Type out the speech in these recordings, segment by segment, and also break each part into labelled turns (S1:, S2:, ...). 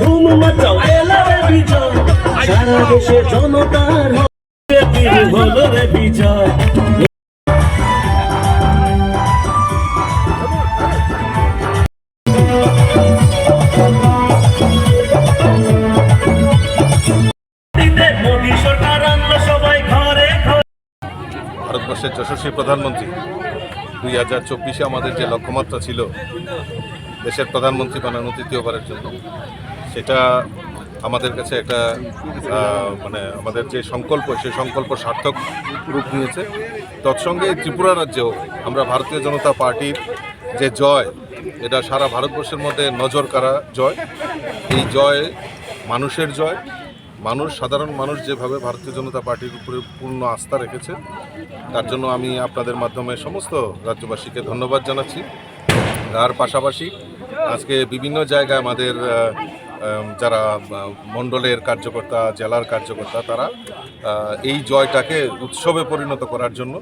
S1: ধুম এলারে বিজয়। সারা দেশে জনতার হলো রে বিজয়।
S2: ভারতবর্ষের যশস্বী প্রধানমন্ত্রী, দুই হাজার চব্বিশে আমাদের যে লক্ষ্যমাত্রা ছিল দেশের প্রধানমন্ত্রী বানানো তৃতীয়বারের জন্য। সেটা আমাদের কাছে একটা মানে আমাদের যে সংকল্প, সেই সংকল্প সার্থক রূপ নিয়েছে। তৎসঙ্গে ত্রিপুরা রাজ্যেও আমরা ভারতীয় জনতা পার্টির যে জয়, এটা সারা ভারতবর্ষের মধ্যে নজর কাড়া জয়। এই জয় মানুষের জয়। মানুষ, সাধারণ মানুষ যেভাবে ভারতীয় জনতা পার্টির উপরে পূর্ণ আস্থা রেখেছে, তার জন্য আমি আপনাদের মাধ্যমে সমস্ত রাজ্যবাসীকে ধন্যবাদ জানাচ্ছি। তার পাশাপাশি আজকে বিভিন্ন জায়গায় আমাদের যারা মণ্ডলের কার্যকর্তা, জেলার কার্যকর্তা, তারা এই জয়টাকে উৎসবে পরিণত করার জন্য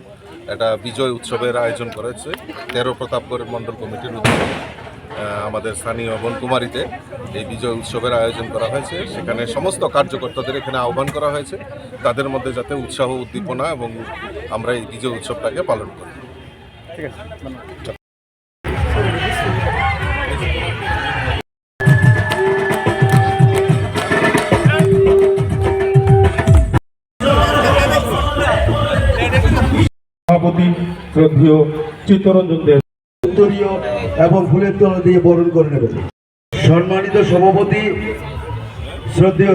S2: একটা বিজয় উৎসবের আয়োজন করেছে। তেরো প্রতাপগড় মণ্ডল কমিটির উদ্যোগে আমাদের স্থানীয় বনকুমারীতে এই বিজয় উৎসবের আয়োজন করা হয়েছে। সেখানে সমস্ত কার্যকর্তাদের এখানে আহ্বান করা হয়েছে, তাদের মধ্যে যাতে উৎসাহ, উদ্দীপনা এবং আমরা এই বিজয় উৎসবটাকে পালন করি।
S3: সভাপতি শ্রদ্ধীয় চিত্তরঞ্জন দেব।
S4: উত্তরীয় এবং ফুলের তলা দিয়ে বরণ করে নেবেন। সম্মানিত সভাপতি, শ্রদ্ধেয়